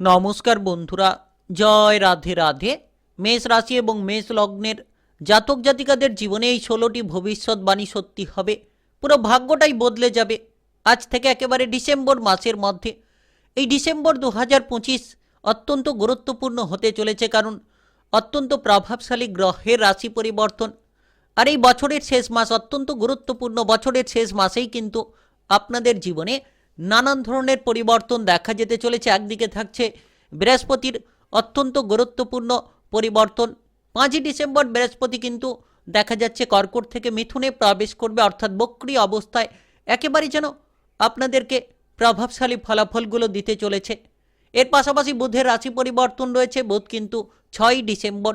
নমস্কার বন্ধুরা, জয় রাধে রাধে। মেষ রাশি এবং মেষ লগ্নের জাতক জাতিকাদের জীবনে এই ষোলোটি ভবিষ্যৎবাণী সত্যি হবে। পুরো ভাগ্যটাই বদলে যাবে। আজ থেকে একেবারে ডিসেম্বর মাসের মধ্যে। এই ডিসেম্বর দু হাজার পঁচিশ অত্যন্ত গুরুত্বপূর্ণ হতে চলেছে কারণ অত্যন্ত প্রভাবশালী গ্রহের রাশি পরিবর্তন। আর এই বছরের শেষ মাস অত্যন্ত গুরুত্বপূর্ণ। বছরের শেষ মাসেই কিন্তু আপনাদের জীবনে নানান ধরনের পরিবর্তন দেখা যেতে চলেছে, একদিকে থাকছে বৃহস্পতির অত্যন্ত গুরুত্বপূর্ণ পরিবর্তন। পাঁচই ডিসেম্বর বৃহস্পতি কিন্তু দেখা যাচ্ছে কর্কট থেকে মিথুনে প্রবেশ করবে, অর্থাৎ বক্রি অবস্থায় একেবারেই যেন আপনাদেরকে প্রভাবশালী ফলাফলগুলো দিতে চলেছে। এর পাশাপাশি বুধের রাশি পরিবর্তন রয়েছে, বুধ কিন্তু ছয়ই ডিসেম্বর।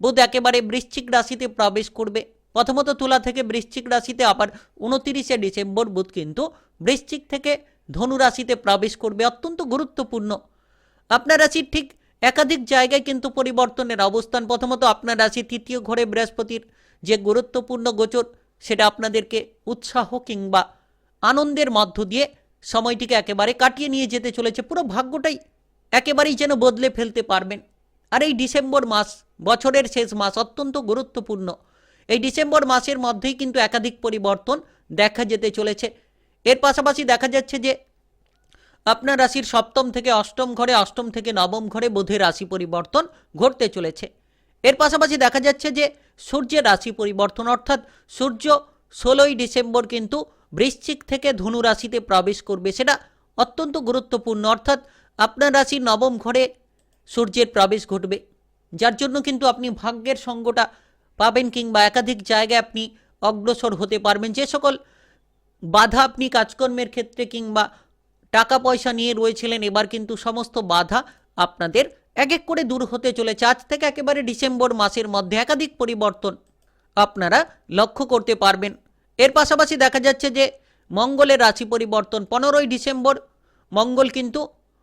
বুধ একেবারে বৃশ্চিক রাশিতে প্রবেশ করবে। প্রথমত তুলা থেকে বৃশ্চিক রাশিতে, আবার উনতিরিশে ডিসেম্বর বুধ কিন্তু বৃশ্চিক থেকে ধনু রাশিতে প্রবেশ করবে অত্যন্ত গুরুত্বপূর্ণ। আপনার রাশির ঠিক একাধিক জায়গায় কিন্তু পরিবর্তনের অবস্থান। প্রথমত আপনার রাশি, তৃতীয় ঘরে বৃহস্পতির যে গুরুত্বপূর্ণ গোচর, সেটা আপনাদেরকে উৎসাহ কিংবা আনন্দের মধ্য দিয়ে সময়টিকে একেবারে কাটিয়ে নিয়ে যেতে চলেছে। পুরো ভাগ্যটাই একেবারেই যেন বদলে ফেলতে পারবেন। আর এই ডিসেম্বর মাস, বছরের শেষ মাস অত্যন্ত গুরুত্বপূর্ণ। এই ডিসেম্বর মাসের মধ্যেই কিন্তু একাধিক পরিবর্তন দেখা যেতে চলেছে। এর পাশাপাশি দেখা যাচ্ছে যে আপনার রাশির সপ্তম থেকে অষ্টম ঘরে, অষ্টম থেকে নবম ঘরে বুধের রাশি পরিবর্তন ঘটতে চলেছে। এর পাশাপাশি দেখা যাচ্ছে যে সূর্যের রাশি পরিবর্তন, অর্থাৎ সূর্য ষোলোই ডিসেম্বর কিন্তু বৃশ্চিক থেকে ধনু রাশিতে প্রবেশ করবে, সেটা অত্যন্ত গুরুত্বপূর্ণ। অর্থাৎ আপনার রাশির নবম ঘরে সূর্যের প্রবেশ ঘটবে, যার জন্য কিন্তু আপনি ভাগ্যের সঙ্গটা পাবেন কিংবা একাধিক জায়গায় আপনি অগ্রসর হতে পারবেন। যে সকল বাধা আপনি কাজকর্মের ক্ষেত্রে কিংবা টাকা পয়সা নিয়ে রয়েছিলেন, এবার কিন্তু সমস্ত বাধা আপনাদের এক এক করে দূর হতে চলেছে। আজ থেকে একেবারে ডিসেম্বর মাসের মধ্যে একাধিক পরিবর্তন আপনারা লক্ষ্য করতে পারবেন। এর পাশাপাশি দেখা যাচ্ছে যে, মঙ্গলের রাশি পরিবর্তন পনেরোই ডিসেম্বর। মঙ্গল কিন্তু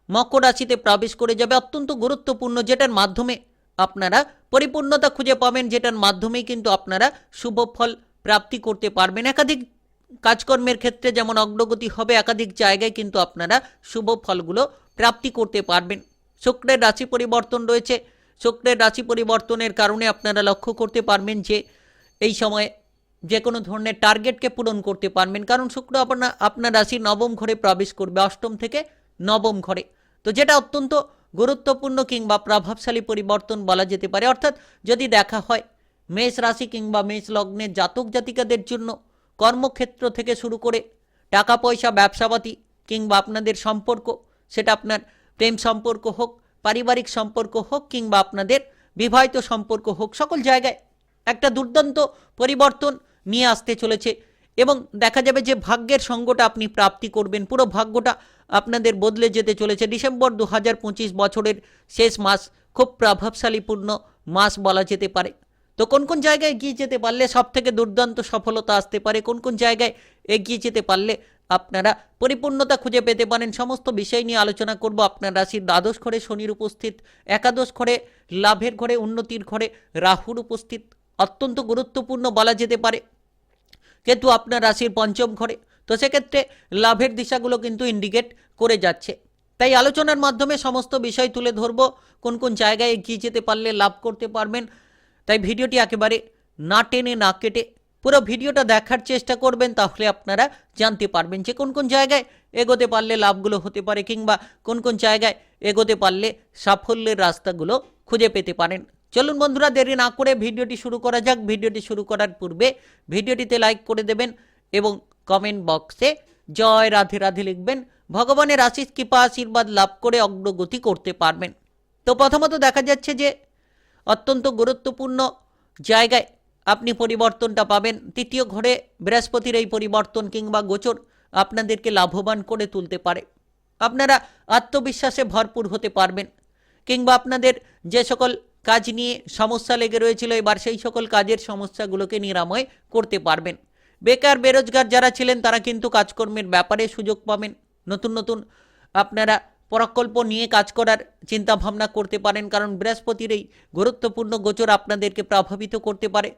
মকর রাশিতে প্রবেশ করে যাবে অত্যন্ত গুরুত্বপূর্ণ, যেটার মাধ্যমে আপনারা পরিপূর্ণতা খুঁজে পাবেন, যেটার মাধ্যমেই কিন্তু আপনারা শুভ ফল প্রাপ্তি করতে পারবেন। একাধিক কাজকর্মের ক্ষেত্রে যেমন অগ্রগতি হবে একাধিক জায়গায় কিন্তু আপনারা শুভ ফলগুলো প্রাপ্তি করতে পারবেন। শুক্রের রাশি পরিবর্তন রয়েছে। শুক্রের রাশি পরিবর্তনের কারণে আপনারা লক্ষ্য করতে পারবেন যে এই সময়ে যে কোনো ধরনের টার্গেটকে পূরণ করতে পারবেন। কারণ শুক্র আপনার আপনার রাশির নবম ঘরে প্রবেশ করবে, অষ্টম থেকে নবম ঘরে। তো যেটা অত্যন্ত গুরুত্বপূর্ণ কিংবা প্রভাবশালী পরিবর্তন বলা যেতে পারে। অর্থাৎ যদি দেখা হয় মেষ রাশি কিংবা মেষ লগ্নের জাতক জাতিকাদের জন্য কর্মক্ষেত্র থেকে শুরু করে টাকা পয়সা ব্যবসাপাতি কিংবা আপনাদের সম্পর্ক, সেটা আপনার প্রেম সম্পর্ক হোক, পারিবারিক সম্পর্ক হোক কিংবা আপনাদের বিবাহিত সম্পর্ক হোক, সকল জায়গায় একটা দুর্দান্ত পরিবর্তন নিয়ে আসতে চলেছে এবং দেখা যাবে যে ভাগ্যের সঙ্গটা আপনি প্রাপ্তি করবেন। পুরো ভাগ্যটা আপনাদের বদলে যেতে চলেছে। ডিসেম্বর দু হাজার পঁচিশ বছরের শেষ মাস, খুব প্রভাবশালীপূর্ণ মাস বলা যেতে পারে। তো কোন কোন জায়গায় এগিয়ে যেতে পারলে সব থেকে দুর্দান্ত সফলতা আসতে পারে? কোন কোন জায়গায় এগিয়ে যেতে পারলে আপনারা পরিপূর্ণতা খুঁজে পেতে পারেন? সমস্ত বিষয় নিয়ে আলোচনা করব আপনার রাশির দ্বাদশ ঘরে, শনির উপস্থিত, একাদশ ঘরে, লাভের ঘরে, উন্নতির ঘরে, রাহুর উপস্থিত, অত্যন্ত গুরুত্বপূর্ণ বলা যেতে পারে। কিন্তু আপনার রাশির পঞ্চম ঘরে, তো সেক্ষেত্রে লাভের দিশাগুলো কিন্তু ইন্ডিকেট করে যাচ্ছে। তাই আলোচনার মাধ্যমে সমস্ত বিষয় তুলে ধরবো। কোন কোন জায়গায় এগিয়ে যেতে পারলে লাভ করতে পারবেন? তাই ভিডিওটি একেবারে না টেনে না কেটে পুরো ভিডিওটা দেখার চেষ্টা করবেন, তাহলে আপনারা জানতে পারবেন যে কোন কোন জায়গায় এগোতে পারলে লাভগুলো হতে পারে কিংবা কোন কোন জায়গায় এগোতে পারলে সাফল্যের রাস্তাগুলো খুঁজে পেতে পারেন। চলুন বন্ধুরা, দেরি না করে ভিডিওটি শুরু করা যাক। ভিডিওটি শুরু করার পূর্বে ভিডিওটিতে লাইক করে দেবেন এবং কমেন্ট বক্সে জয় রাধে রাধে লিখবেন। ভগবানের আশিস কৃপা, আশীর্বাদ লাভ করে অগ্রগতি করতে পারবেন। তো প্রথমত দেখা যাচ্ছে যে অত্যন্ত গুরুত্বপূর্ণ জায়গায় আপনি পরিবর্তনটা পাবেন। তৃতীয় ঘরে বৃহস্পতির এই পরিবর্তন কিংবা গোচর আপনাদেরকে লাভবান করে তুলতে পারে। আপনারা আত্মবিশ্বাসে ভরপুর হতে পারবেন কিংবা আপনাদের যে সকল কাজ নিয়ে সমস্যা লেগে রয়েছিল, এবার সেই সকল কাজের সমস্যাগুলোকে নিরাময় করতে পারবেন। বেকার, বেরোজগার যারা ছিলেন, তারা কিন্তু কাজকর্মের ব্যাপারে সুযোগ পাবেন। নতুন নতুন আপনারা প্রকল্প নিয়ে কাজ করার চিন্তা ভাবনা করতে পারেন, কারণ বৃহস্পতির এই গুরুত্বপূর্ণ গোচর আপনাদেরকে প্রভাবিত করতে পারে।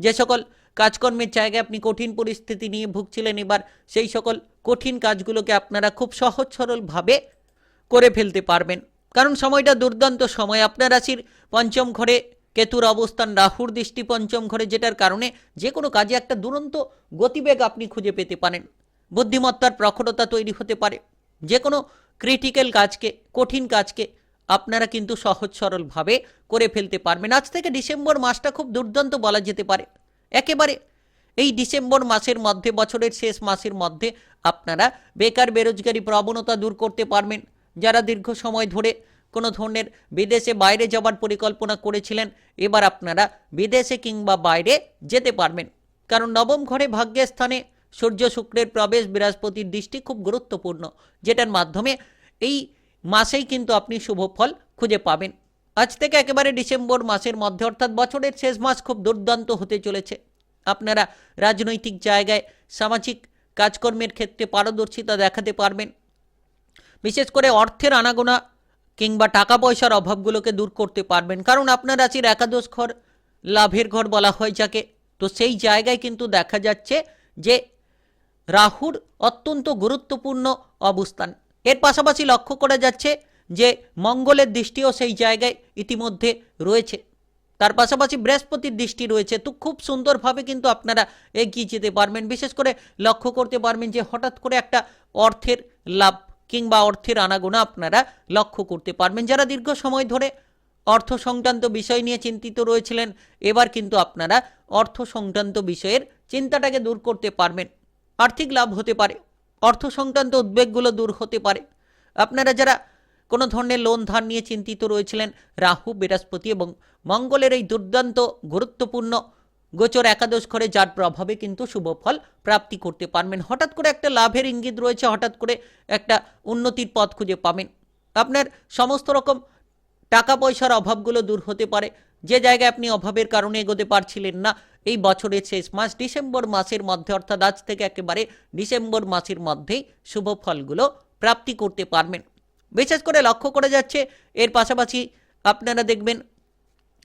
যে সকল কাজকর্মের জায়গায় আপনি কঠিন পরিস্থিতি নিয়ে ভুগছিলেন, এবার সেই সকল কঠিন কাজগুলোকে আপনারা খুব সহজ সরলভাবে করে ফেলতে পারবেন। কারণ সময়টা দুর্দান্ত সময়। আপনার রাশির পঞ্চম ঘরে কেতুর অবস্থান, রাহুর দৃষ্টি পঞ্চম ঘরে, যেটার কারণে যে কোনো কাজে একটা দুরন্ত গতিবেগ আপনি খুঁজে পেতে পারেন। বুদ্ধিমত্তার প্রখরতা তৈরি হতে পারে। যে কোনো ক্রিটিক্যাল কাজকে, কঠিন কাজকে আপনারা কিন্তু সহজ সরলভাবে করে ফেলতে পারবেন। আজ থেকে ডিসেম্বর মাসটা খুব দুর্দান্ত বলা যেতে পারে। একেবারে এই ডিসেম্বর মাসের মধ্যে, বছরের শেষ মাসের মধ্যে আপনারা বেকার বেরোজগারি প্রবণতা দূর করতে পারবেন। যারা দীর্ঘ সময় ধরে কোনো ধরনের বিদেশে বাইরে যাবার পরিকল্পনা করেছিলেন, এবার আপনারা বিদেশে কিংবা বাইরে যেতে পারবেন। কারণ নবম ঘরে ভাগ্যের স্থানে সূর্য শুক্রের প্রবেশ বৃহস্পতির দৃষ্টি খুব গুরুত্বপূর্ণ, যেটার মাধ্যমে এই মাসেই কিন্তু আপনি শুভ ফল খুঁজে পাবেন। আজ থেকে একেবারে ডিসেম্বর মাসের মধ্যে, অর্থাৎ বছরের শেষ মাস খুব দুর্দান্ত হতে চলেছে। আপনারা রাজনৈতিক জায়গায় সামাজিক কাজকর্মের ক্ষেত্রে পারদর্শিতা দেখাতে পারবেন। বিশেষ করে অর্থের আনাগোনা কিংবা টাকা পয়সার অভাবগুলোকে দূর করতে পারবেন। কারণ আপনার রাশির একাদশ ঘর, লাভের ঘর বলা হয় যাকে, তো সেই জায়গায় কিন্তু দেখা যাচ্ছে যে রাহুর অত্যন্ত গুরুত্বপূর্ণ অবস্থান। এর পাশাপাশি লক্ষ্য করা যাচ্ছে যে মঙ্গলের দৃষ্টিও সেই জায়গায় ইতিমধ্যে রয়েছে। তার পাশাপাশি বৃহস্পতির দৃষ্টি রয়েছে। তো খুব সুন্দরভাবে কিন্তু আপনারা এগিয়ে যেতে পারবেন। বিশেষ করে লক্ষ্য করতে পারবেন যে হঠাৎ করে একটা অর্থের লাভ কিংবা অর্থের আনাগোনা আপনারা লক্ষ্য করতে পারবেন। যারা দীর্ঘ সময় ধরে অর্থ সংক্রান্ত বিষয় নিয়ে চিন্তিত রয়েছিলেন, এবার কিন্তু আপনারা অর্থ সংক্রান্ত বিষয়ের চিন্তাটাকে দূর করতে পারবেন। আর্থিক লাভ হতে পারে, অর্থ সংক্রান্ত উদ্বেগগুলো দূর হতে পারে। আপনারা যারা কোনো ধরনের লোন, ধার নিয়ে চিন্তিত রয়েছিলেন, রাহু, বৃহস্পতি এবং মঙ্গলের এই দুর্দান্ত গুরুত্বপূর্ণ গোচর একাদশ ঘরে যার প্রভাবে কিন্তু শুভ ফল প্রাপ্তি করতে পারবেন। হঠাৎ করে একটা লাভের ইঙ্গিত রয়েছে, হঠাৎ করে একটা উন্নতির পথ খুঁজে পাবেন। আপনার সমস্ত রকম টাকা পয়সার অভাবগুলো দূর হতে পারে। যে জায়গায় আপনি অভাবের কারণে এগোতে পারছিলেন না এই বছরের শেষ মাস ডিসেম্বর মাসের মধ্যে, অর্থাৎ আজ থেকে একেবারে ডিসেম্বর মাসের মধ্যেই শুভ ফলগুলো প্রাপ্তি করতে পারবেন। বিশেষ করে লক্ষ্য করা যাচ্ছে, এর পাশাপাশি আপনারা দেখবেন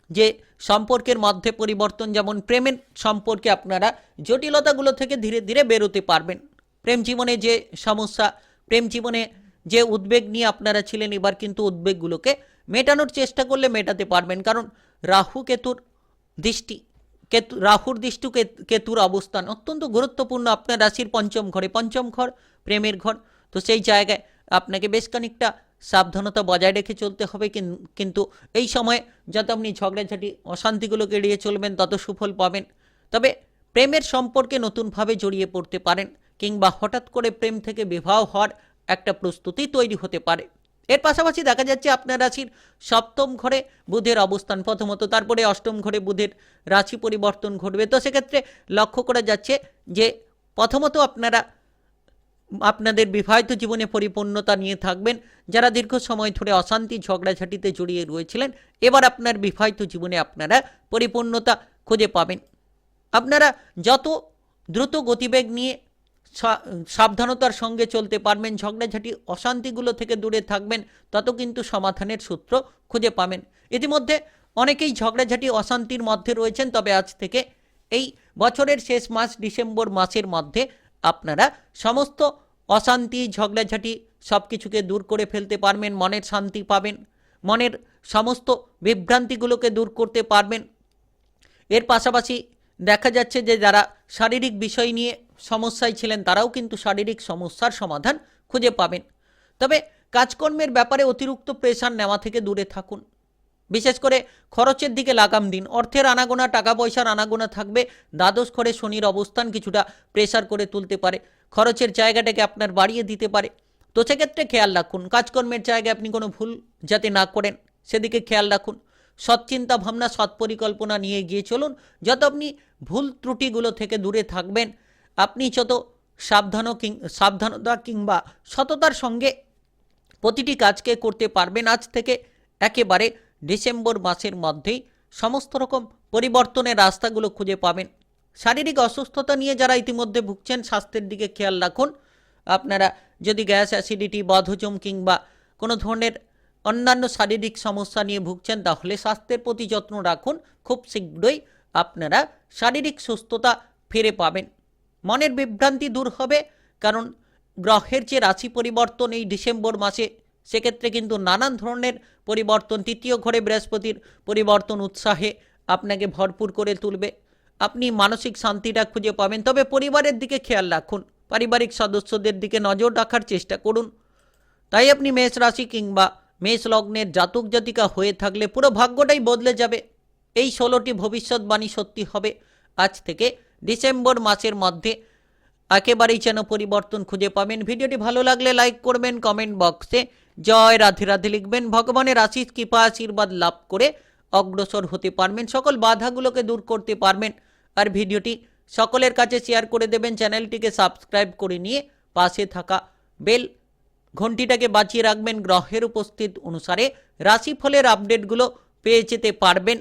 যে সম্পর্কের মধ্যে পরিবর্তন, যেমন প্রেমের সম্পর্কে আপনারা জটিলতাগুলো থেকে ধীরে ধীরে বেরোতে পারবেন। প্রেম জীবনে যে সমস্যা, প্রেম জীবনে যে উদ্বেগ নিয়ে আপনারা ছিলেন, এবার কিন্তু উদ্বেগগুলোকে মেটানোর চেষ্টা করলে মেটাতে পারবেন। কারণ রাহু কেতুর দৃষ্টি কেতু রাহুর দৃষ্টি কেত- কেতুর অবস্থান অত্যন্ত গুরুত্বপূর্ণ। আপনার রাশির পঞ্চম ঘরে, পঞ্চম ঘর, প্রেমের ঘর। তো সেই জায়গায় আপনাকে বেশ খানিকটা সাবধানতা বজায় রেখে চলতে হবে। কিন- কিন্তু এই সময় যত আপনি ঝগড়াঝাটি, অশান্তিগুলোকে এড়িয়ে চলবেন, তত সুফল পাবেন। তবে প্রেমের সম্পর্কে নতুনভাবে জড়িয়ে পড়তে পারেন, কিংবা হঠাৎ করে প্রেম থেকে বিবাহ হওয়ার একটা প্রস্তুতি তৈরি হতে পারে। এর পাশাপাশি দেখা যাচ্ছে আপনার রাশির সপ্তম ঘরে বুধের অবস্থান প্রথমত, তারপরে অষ্টম ঘরে বুধের রাশি পরিবর্তন ঘটবে। তো সেক্ষেত্রে লক্ষ্য করা যাচ্ছে যে প্রথমত আপনারা, আপনাদের বিবাহিত জীবনে পরিপূর্ণতা নিয়ে থাকবেন। যারা দীর্ঘ সময় ধরে অশান্তি, ঝগড়াঝাটিতে জড়িয়ে রয়েছিলেন, এবার আপনার বিবাহিত জীবনে আপনারা পরিপূর্ণতা খুঁজে পাবেন। আপনারা যত দ্রুত গতিবেগ নিয়ে সাবধানতার সঙ্গে চলতে পারবেন, ঝগড়াঝাটি অশান্তিগুলো থেকে দূরে থাকবেন, তত কিন্তু সমাধানের সূত্র খুঁজে পাবেন। ইতিমধ্যে অনেকেই ঝগড়াঝাটি অশান্তির মধ্যে রয়েছেন, তবে আজ থেকে এই বছরের শেষ মাস ডিসেম্বর মাসের মধ্যে আপনারা সমস্ত অশান্তি, ঝগড়াঝাটি সব কিছুকে দূর করে ফেলতে পারবেন, মনের শান্তি পাবেন, মনের সমস্ত বিভ্রান্তিগুলোকে দূর করতে পারবেন। এর পাশাপাশি দেখা যাচ্ছে যে যারা শারীরিক বিষয় নিয়ে সমস্যায় ছিলেন তারাও কিন্তু শারীরিক সমস্যার সমাধান খুঁজে পাবেন। তবে কাজকর্মের ব্যাপারে অতিরিক্ত প্রেশার নেওয়া থেকে দূরে থাকুন। বিশেষ করে খরচের দিকে লাগাম দিন। অর্থের আনাগোনা টাকা পয়সার আনাগোনা থাকবে। দ্বাদশ ঘরে শনির অবস্থান কিছুটা প্রেশার করে তুলতে পারে। খরচের জায়গাটাকে আপনার বাড়িয়ে দিতে পারে। তো সেক্ষেত্রে খেয়াল রাখুন, কাজকর্মের জায়গায় আপনি কোনো ভুল যাতে না করেন, সেদিকে খেয়াল রাখুন। সৎ চিন্তা ভাবনা সৎ পরিকল্পনা নিয়ে গিয়ে চলুন। যত আপনি ভুল ত্রুটিগুলো থেকে দূরে থাকবেন, আপনি যত সাবধান সাবধানতা কিংবা সততার সঙ্গে প্রতিটি কাজকে করতে পারবেন, আজ থেকে একেবারে ডিসেম্বর মাসের মধ্যেই সমস্ত রকম পরিবর্তনের রাস্তাগুলো খুঁজে পাবেন। শারীরিক অসুস্থতা নিয়ে যারা ইতিমধ্যে ভুগছেন, স্বাস্থ্যের দিকে খেয়াল রাখুন। আপনারা যদি গ্যাস, অ্যাসিডিটি বদহজম কিংবা কোনো ধরনের অন্যান্য শারীরিক সমস্যা নিয়ে ভুগছেন, তাহলে স্বাস্থ্যের প্রতি যত্ন রাখুন। খুব শীঘ্রই আপনারা শারীরিক সুস্থতা ফিরে পাবেন। মনের বিভ্রান্তি দূর হবে, কারণ গ্রহের যে রাশি পরিবর্তন এই ডিসেম্বর মাসে, সেক্ষেত্রে কিন্তু নানান ধরনের পরিবর্তন, তৃতীয় ঘরে বৃহস্পতির পরিবর্তন উৎসাহে আপনাকে ভরপুর করে তুলবে। আপনি মানসিক শান্তিটা খুঁজে পাবেন, তবে পরিবারের দিকে খেয়াল রাখুন। পারিবারিক সদস্যদের দিকে নজর রাখার চেষ্টা করুন। তাই আপনি মেষ রাশি কিংবা মেষ লগ্নের জাতক জাতিকা হয়ে থাকলে পুরো ভাগ্যটাই বদলে যাবে। এই ষোলোটি ভবিষ্যৎবাণী সত্যি হবে। আজ থেকে ডিসেম্বর মাসের মধ্যে একেবারেই যেন পরিবর্তন খুঁজে পাবেন। ভিডিওটি ভালো লাগলে লাইক করবেন, কমেন্ট বক্সে জয় রাধে রাধে লিখবেন। ভগবানের আশিস কৃপা, আশীর্বাদ লাভ করে অগ্রসর হতে পারবেন। সকল বাধাগুলোকে দূর করতে পারবেন। আর ভিডিওটি সকলের কাছে শেয়ার করে দেবেন। চ্যানেলটিকে সাবস্ক্রাইব করে নিয়ে পাশে থাকা বেল ঘন্টিটাকে বাঁচিয়ে রাখবেন। গ্রহের উপস্থিত অনুসারে রাশিফলের আপডেটগুলো পেয়ে যেতে পারবেন।